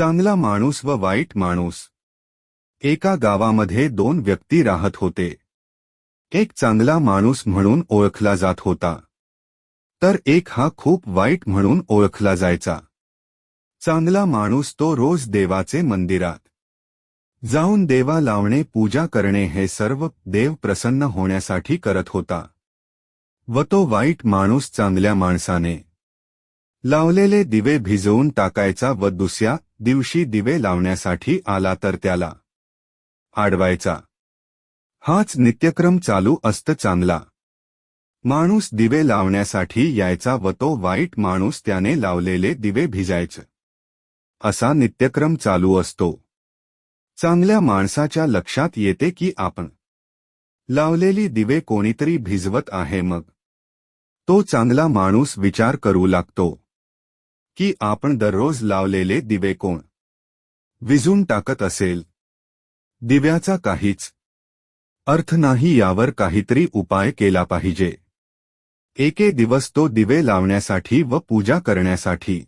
चांगला माणूस व वाईट माणूस. एका गावामध्ये दोन व्यक्ती राहत होते. एक चांगला माणूस म्हणून ओळखला जात होता. तर एक हा खूप वाईट म्हणून ओळखला जायचा. चांगला माणूस तो रोज देवाचे मंदिरात. जाऊन देवा लावणे पूजा करणे हे सर्व देव प्रसन्न होण्यासाठी करत होता. व तो वाईट माणूस चांगल्या माणसाने. लावलेले दिवे भिजवून टाकायचा व दुसऱ्या दिवशी दिवे लावण्यासाठी आला तर त्याला आडवायचा. हाच नित्यक्रम चालू असत चांगला. माणूस दिवे लावण्यासाठी यायचा व तो वाईट माणूस त्याने लावलेले दिवे भिजायचं. असा नित्यक्रम चालू असतो. चांगल्या माणसाच्या लक्षात येते की आपण लावलेली दिवे कोणीतरी भिजवत आहे मग. तो चांगला माणूस विचार करू लागतो. की आपण दररोज लावलेले दिवे कोण? विजून टाकत असेल. दिव्याचा काहीच अर्थ नाही यावर काहीतरी उपाय केला पाहिजे. एके दिवस तो दिवे लावण्यासाठी व पूजा करण्यासाठी.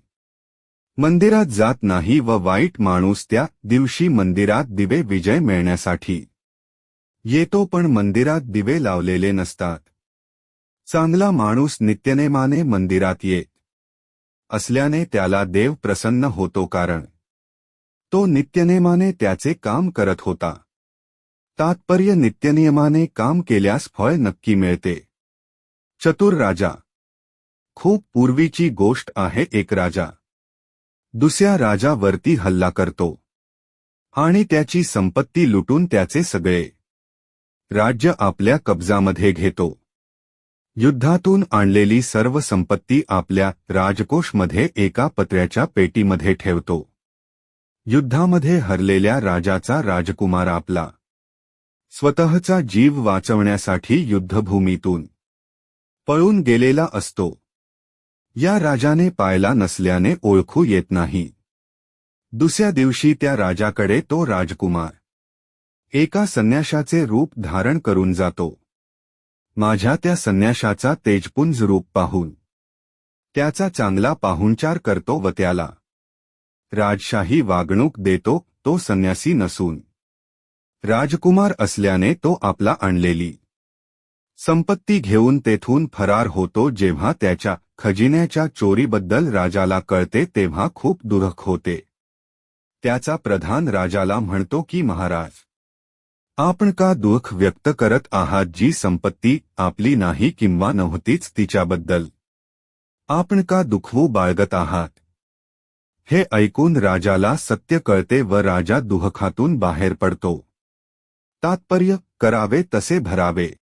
मंदिरात जात नाही व वाईट माणूस त्या दिवशी मंदिरात दिवे विजय मिळण्यासाठी. येतो पण मंदिरात दिवे लावलेले नसतात. चांगला माणूस नित्यनेमाने मंदिरात येत असल्याने त्याला देव प्रसन्न होतो कारण तो नित्यनेमाने त्याचे काम करत होता. तात्पर्य नित्यनियमाने काम केल्यास फळ नक्की मिळते. चतुर राजा. खूप पूर्वीची गोष्ट आहे एक राजा. दुसऱ्या राजावरती हल्ला करतो. आणि त्याची संपत्ती लुटून त्याचे सगळे राज्य आपल्या कब्जामध्ये घेतो. युद्धातून आणलेली सर्व संपत्ती आपल्या राजकोषमध्ये एका पत्र्याच्या पेटीमध्ये ठेवतो. युद्धामध्ये हरलेल्या राजाचा राजकुमार आपला. स्वतःचा जीव वाचवण्यासाठी युद्धभूमीतून पळून गेलेला असतो. या राजाने पायला नसल्याने ओळखू येत नाही. दुसऱ्या दिवशी त्या राजाकडे तो राजकुमार एका संन्याशाचे रूप धारण करून जातो. माझ्या त्या संन्याशाचा तेजपुंज रूप पाहून. त्याचा चांगला पाहुणचार करतो व त्याला. राजशाही वागणूक देतो तो संन्यासी नसून. राजकुमार असल्याने तो आपला आणलेली. संपत्ती घेऊन तेथून फरार होतो जेव्हा त्याच्या खजिन्याच्या चोरीबद्दल राजाला कळते तेव्हा खूप दुरख होते. त्याचा प्रधान राजाला म्हणतो की महाराज आपण का दुःख व्यक्त करत आहात जी संपत्ती आपली नाही किंवा नव्हतीच तिच्याबद्दल? आपण का दुखवू बाळगत आहात? हे ऐकून राजाला सत्य कळते व राजा दुःखातून बाहेर पडतो. तात्पर्य करावे तसे भरावे.